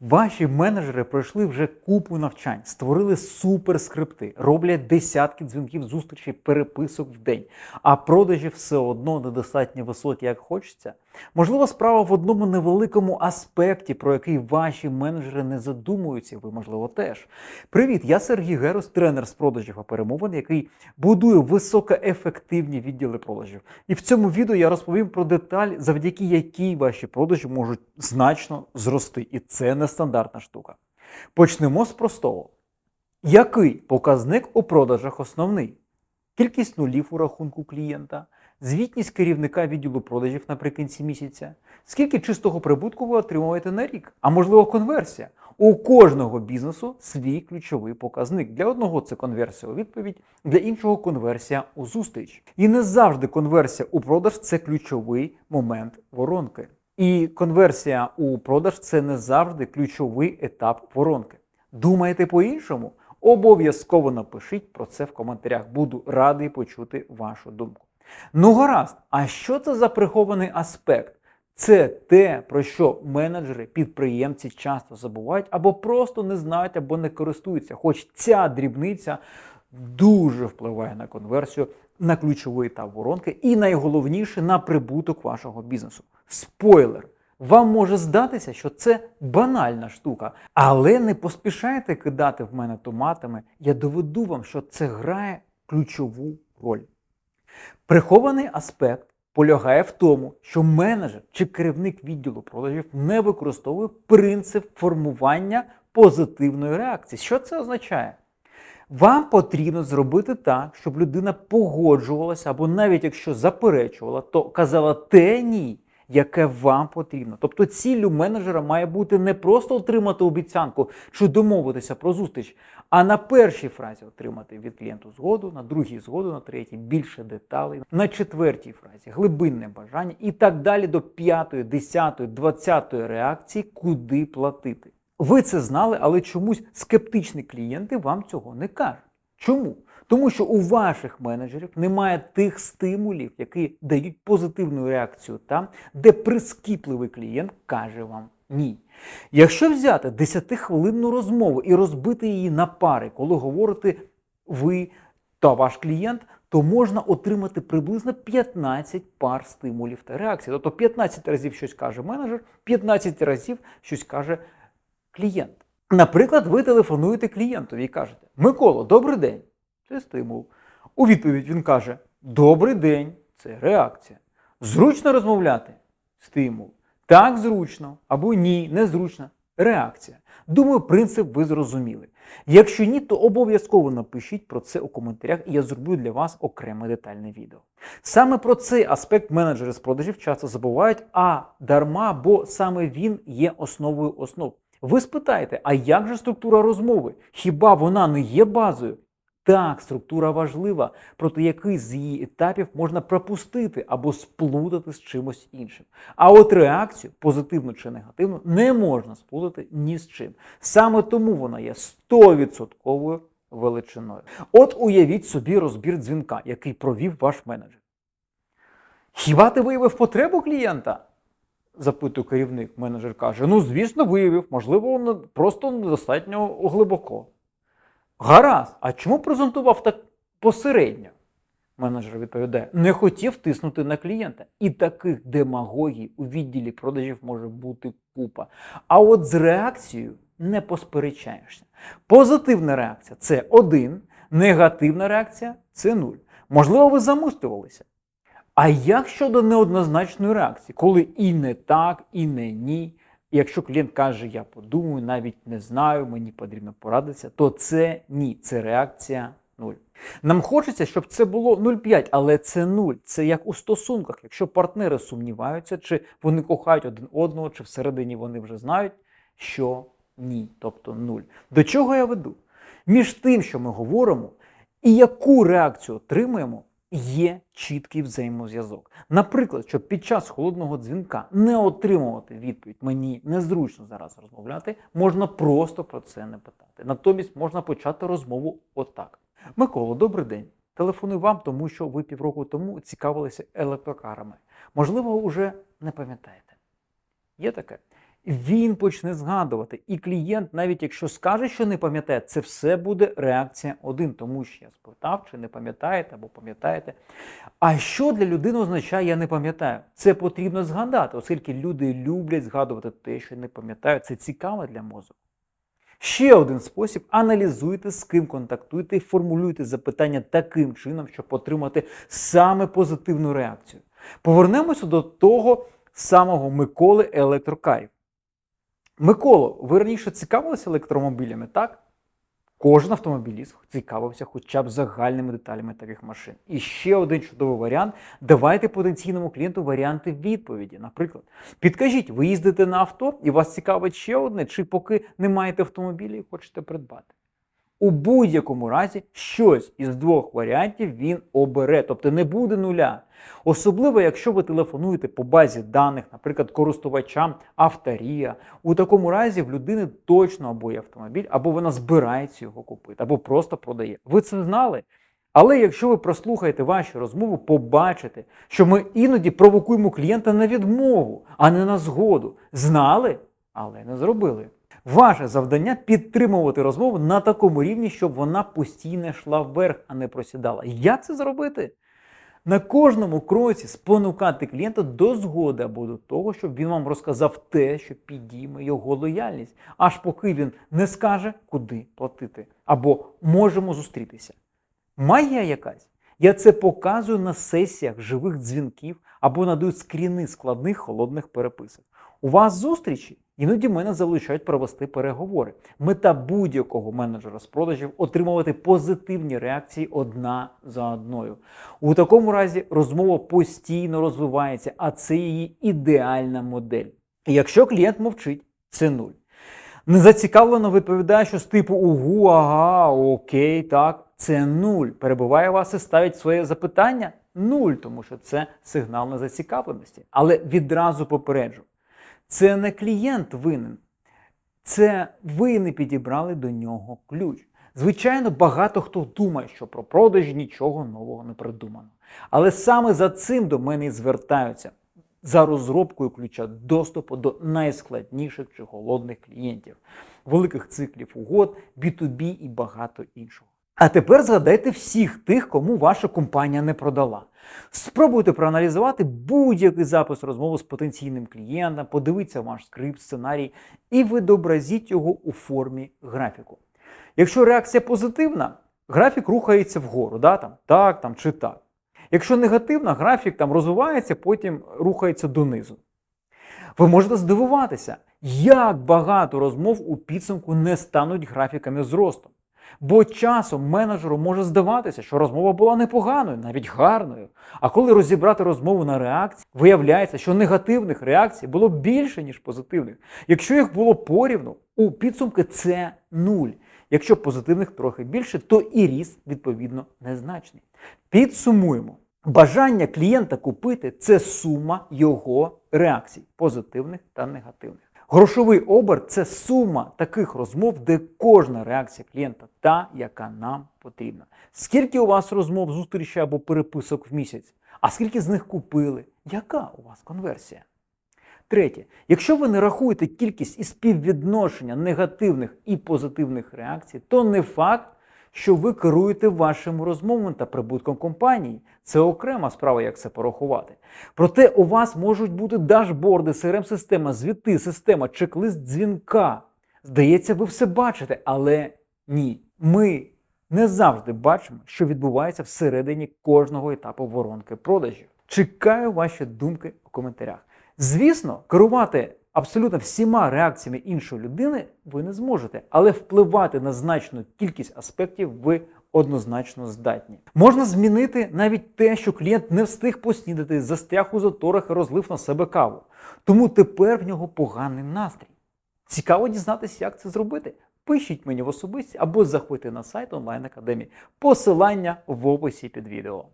Ваші менеджери пройшли вже купу навчань, створили суперскрипти, роблять десятки дзвінків зустрічей, переписок в день, а продажі все одно недостатньо високі, як хочеться. Можливо, справа в одному невеликому аспекті, про який ваші менеджери не задумуються, ви, можливо, теж. Привіт, я Сергій Герус, тренер з продажів та перемовин, який будує високоефективні відділи продажів. І в цьому відео я розповім про деталь, завдяки якій ваші продажі можуть значно зрости. І це нестандартна штука. Почнемо з простого. Який показник у продажах основний? Кількість нулів у рахунку клієнта, звітність керівника відділу продажів наприкінці місяця, скільки чистого прибутку ви отримуєте на рік, а можливо конверсія. У кожного бізнесу свій ключовий показник. Для одного це конверсія у відповідь, для іншого конверсія у зустріч. І не завжди конверсія у продаж це ключовий момент воронки. І конверсія у продаж це не завжди ключовий етап воронки. Думаєте по-іншому? Обов'язково напишіть про це в коментарях. Буду радий почути вашу думку. Ну гаразд, а що це за прихований аспект? Це те, про що менеджери, підприємці часто забувають або просто не знають, або не користуються. Хоч ця дрібниця дуже впливає на конверсію, на ключовий етап воронки і найголовніше на прибуток вашого бізнесу. Спойлер! Вам може здатися, що це банальна штука, але не поспішайте кидати в мене томатами. Я доведу вам, що це грає ключову роль. Прихований аспект полягає в тому, що менеджер чи керівник відділу продажів не використовує принцип формування позитивної реакції. Що це означає? Вам потрібно зробити так, щоб людина погоджувалася, або навіть якщо заперечувала, то казала те ні, яке вам потрібно. Тобто ціллю менеджера має бути не просто отримати обіцянку чи домовитися про зустріч, а на першій фразі отримати від клієнту згоду, на другій згоду, на третій більше деталей, на четвертій фразі глибинне бажання і так далі до п'ятої, десятої, двадцятої реакції, куди платити. Ви це знали, але чомусь скептичні клієнти вам цього не кажуть. Чому? Тому що у ваших менеджерів немає тих стимулів, які дають позитивну реакцію там, де прискіпливий клієнт каже вам ні. Якщо взяти 10-хвилинну розмову і розбити її на пари, коли говорите ви та ваш клієнт, то можна отримати приблизно 15 пар стимулів та реакцій. Тобто 15 разів щось каже менеджер, 15 разів щось каже клієнт. Наприклад, ви телефонуєте клієнтові і кажете: Микола, добрий день. Це стимул. У відповідь він каже: Добрий день, це реакція. Зручно розмовляти? Стимул. Так, зручно або ні, незручно. Реакція. Думаю, принцип ви зрозуміли. Якщо ні, то обов'язково напишіть про це у коментарях, і я зроблю для вас окреме детальне відео. Саме про цей аспект менеджери з продажів часто забувають, а дарма, бо саме він є основою основ. Ви спитаєте, а як же структура розмови? Хіба вона не є базою? Так, структура важлива, проте який з її етапів можна пропустити або сплутати з чимось іншим. А от реакцію, позитивну чи негативну, не можна сплутати ні з чим. Саме тому вона є 100% величиною. От уявіть собі розбір дзвінка, який провів ваш менеджер. Хіба ти виявив потребу клієнта? запитує керівник. Менеджер каже: Ну, звісно, виявив, можливо, просто недостатньо глибоко. Гаразд, а чому презентував так посередньо? Менеджер відповідає: не хотів тиснути на клієнта. І таких демагогій у відділі продажів може бути купа. А от з реакцією не посперечаєшся. Позитивна реакція це один, негативна реакція це нуль. Можливо, ви замислювалися. А як щодо неоднозначної реакції, коли і не так, і не ні? І якщо клієнт каже, я подумаю, навіть не знаю, мені потрібно порадитися, то це ні, це реакція нуль. Нам хочеться, щоб це було 0,5, але це нуль. Це як у стосунках. Якщо партнери сумніваються, чи вони кохають один одного, чи всередині вони вже знають, що ні, тобто нуль. До чого я веду? Між тим, що ми говоримо, і яку реакцію отримуємо, є чіткий взаємозв'язок. Наприклад, щоб під час холодного дзвінка не отримувати відповідь мені незручно зараз розмовляти, можна просто про це не питати. Натомість можна почати розмову отак. Микола, добрий день. Телефоную вам, тому що ви півроку тому цікавилися електрокарами. Можливо, вже не пам'ятаєте. Є таке. Він почне згадувати. І клієнт, навіть якщо скаже, що не пам'ятає, це все буде реакція один, тому що я спитав, чи не пам'ятаєте або пам'ятаєте. А що для людини означає я не пам'ятаю? Це потрібно згадати, оскільки люди люблять згадувати те, що не пам'ятають. Це цікаво для мозку. Ще один спосіб аналізуйте, з ким контактуєте і формулюйте запитання таким чином, щоб отримати саме позитивну реакцію. Повернемося до того самого Миколи електрокарів. Миколо, ви раніше цікавилися електромобілями, так? Кожен автомобіліст цікавився хоча б загальними деталями таких машин. І ще один чудовий варіант. Давайте потенційному клієнту варіанти відповіді. Наприклад, підкажіть, ви їздите на авто і вас цікавить ще одне, чи поки не маєте автомобіля і хочете придбати. У будь-якому разі щось із двох варіантів він обере, тобто не буде нуля. Особливо, якщо ви телефонуєте по базі даних, наприклад, користувачам авторія. У такому разі в людини точно або є автомобіль, або вона збирається його купити, або просто продає. Ви це знали? Але якщо ви прослухаєте ваші розмови, побачите, що ми іноді провокуємо клієнта на відмову, а не на згоду. Знали, але не зробили. Ваше завдання підтримувати розмову на такому рівні, щоб вона постійно йшла вверх, а не просідала. Як це зробити? На кожному кроці спонукати клієнта до згоди або до того, щоб він вам розказав те, що підійме його лояльність, аж поки він не скаже, куди платити, або можемо зустрітися. Магія якась. Я це показую на сесіях живих дзвінків або надаю скріни складних холодних переписок. У вас зустрічі? Іноді мене залучають провести переговори. Мета будь-якого менеджера з продажів отримувати позитивні реакції одна за одною. У такому разі розмова постійно розвивається, а це її ідеальна модель. І якщо клієнт мовчить, це нуль. Незацікавлено відповідає, що з типу угу, ага, окей, так, це нуль. Перебуває вас і ставить своє запитання нуль, тому що це сигнал незацікавленості. Але відразу попереджу. Це не клієнт винен, це ви не підібрали до нього ключ. Звичайно, багато хто думає, що про продажі нічого нового не придумано. Але саме за цим до мене і звертаються за розробкою ключа доступу до найскладніших чи голодних клієнтів, великих циклів угод, B2B і багато іншого. А тепер згадайте всіх тих, кому ваша компанія не продала. Спробуйте проаналізувати будь-який запис розмови з потенційним клієнтом, подивіться ваш скрипт, сценарій і відобразіть його у формі графіку. Якщо реакція позитивна, графік рухається вгору, да, там, так там, чи так. Якщо негативна, графік там розвивається, потім рухається донизу. Ви можете здивуватися, як багато розмов у підсумку не стануть графіками зросту. Бо часом менеджеру може здаватися, що розмова була непоганою, навіть гарною. А коли розібрати розмову на реакції, виявляється, що негативних реакцій було більше, ніж позитивних. Якщо їх було порівну, у підсумки це нуль. Якщо позитивних трохи більше, то і ріст, відповідно, незначний. Підсумуємо. Бажання клієнта купити це сума його реакцій, позитивних та негативних. Грошовий оберт це сума таких розмов, де кожна реакція клієнта та, яка нам потрібна. Скільки у вас розмов, зустрічей або переписок в місяць? А скільки з них купили? Яка у вас конверсія? Третє, якщо ви не рахуєте кількість і співвідношення негативних і позитивних реакцій, то не факт, що ви керуєте вашими розмовами та прибутком компанії. Це окрема справа, як це порахувати. Проте у вас можуть бути дашборди, CRM-система, звіти, система, чек-лист дзвінка. Здається, ви все бачите, але ні. Ми не завжди бачимо, що відбувається всередині кожного етапу воронки продажів. Чекаю ваші думки у коментарях. Звісно, керувати абсолютно всіма реакціями іншої людини ви не зможете, але впливати на значну кількість аспектів ви однозначно здатні. Можна змінити навіть те, що клієнт не встиг поснідати, застряг у заторах і розлив на себе каву. Тому тепер в нього поганий настрій. Цікаво дізнатися, як це зробити. Пишіть мені в особисті або заходьте на сайт онлайн академії. Посилання в описі під відео.